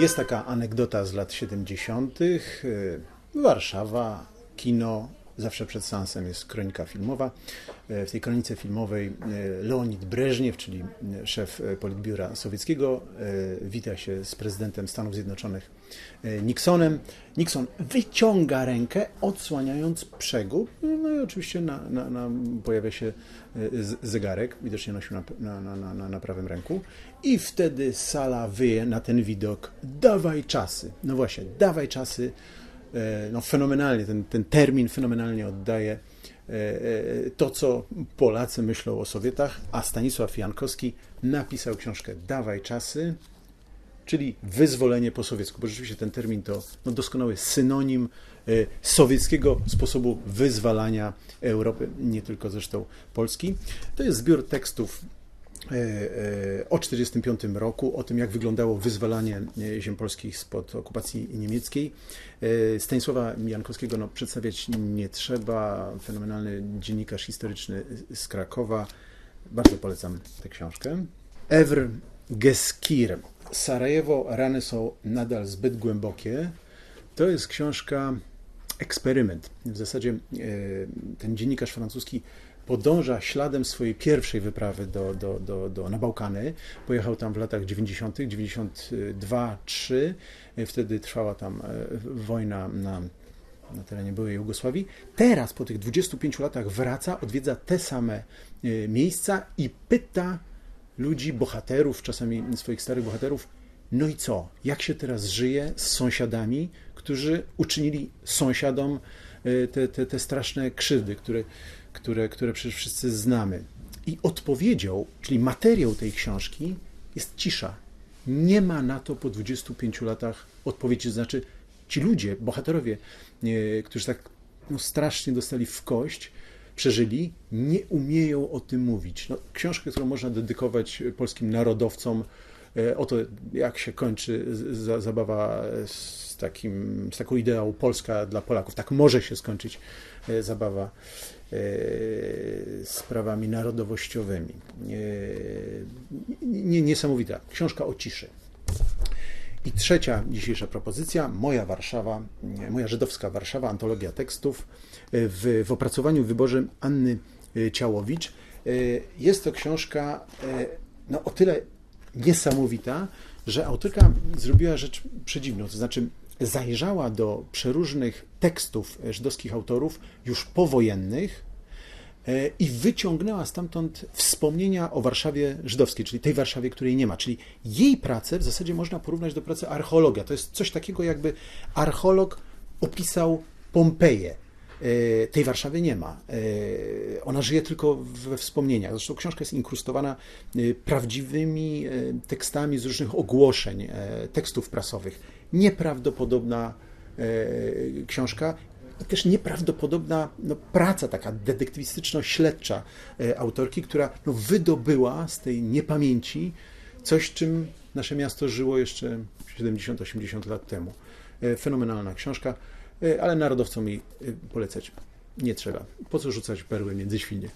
Jest taka anegdota z lat 70. y, Warszawa, kino. Zawsze przed seansem jest kronika filmowa. Y, W tej kronice filmowej y, Leonid Breżniew, czyli y, szef politbiura sowieckiego, wita się z prezydentem Stanów Zjednoczonych Nixonem. Nixon wyciąga rękę, odsłaniając przegub. No i oczywiście na, na, na, pojawia się zegarek, widocznie nosił na, na, na, na prawym ręku. I wtedy sala wyje na ten widok. Dawaj czasy. No właśnie, dawaj czasy. E, No fenomenalnie, ten, ten termin fenomenalnie oddaje e, e, to, co Polacy myślą o Sowietach, a Stanisław Jankowski napisał książkę Dawaj czasy, czyli wyzwolenie po sowiecku, bo rzeczywiście ten termin to no, doskonały synonim sowieckiego sposobu wyzwalania Europy, nie tylko zresztą Polski. To jest zbiór tekstów o 1945 roku, o tym, jak wyglądało wyzwalanie e, ziem polskich spod okupacji niemieckiej. E, Stanisława Jankowskiego no, przedstawiać nie trzeba. Fenomenalny dziennikarz historyczny z Krakowa. Bardzo polecam tę książkę. Ewr Geskir. Sarajewo, rany są nadal zbyt głębokie. To jest książka eksperyment. W zasadzie e, ten dziennikarz francuski podąża śladem swojej pierwszej wyprawy do, do, do, do, na Bałkany. Pojechał tam w latach 90., 92-3. Wtedy trwała tam e, wojna na, na terenie byłej Jugosławii. Teraz, po tych 25 latach, wraca, odwiedza te same e, miejsca i pyta ludzi, bohaterów, czasami swoich starych bohaterów, no i co? Jak się teraz żyje z sąsiadami, którzy uczynili sąsiadom e, te, te, te straszne krzywdy, które, które, które przecież wszyscy znamy? I odpowiedzią, czyli materiał tej książki jest cisza. Nie ma na to po 25 latach odpowiedzi. To znaczy, ci ludzie, bohaterowie, e, którzy tak no, strasznie dostali w kość, przeżyli, nie umieją o tym mówić. No, książkę, którą można dedykować polskim narodowcom, e, o to, jak się kończy zabawa z, takim, z taką ideą Polska dla Polaków. Tak może się skończyć e, zabawa sprawami narodowościowymi. E, nie- Niesamowita. Książka o ciszy. I trzecia dzisiejsza propozycja, moja Warszawa, moja żydowska Warszawa, antologia tekstów w, w opracowaniu, w wyborze Anny Ciałowicz. Jest to książka no, o tyle niesamowita, że autorka zrobiła rzecz przedziwną, to znaczy zajrzała do przeróżnych tekstów żydowskich autorów już powojennych, E, i wyciągnęła stamtąd wspomnienia o Warszawie żydowskiej, czyli tej Warszawie, której nie ma. Czyli jej pracę w zasadzie można porównać do pracy archeologa. To jest coś takiego, jakby archeolog opisał Pompeję. E, Tej Warszawy nie ma. E, Ona żyje tylko we wspomnieniach. Zresztą książka jest inkrustowana e, prawdziwymi tekstami z różnych ogłoszeń, tekstów prasowych. Nieprawdopodobna książka i też nieprawdopodobna no, praca taka detektywistyczno-śledcza autorki, która no, wydobyła z tej niepamięci coś, czym nasze miasto żyło jeszcze 70-80 lat temu. Fenomenalna książka, ale narodowcom jej e, polecać nie trzeba. Po co rzucać perły między świnie?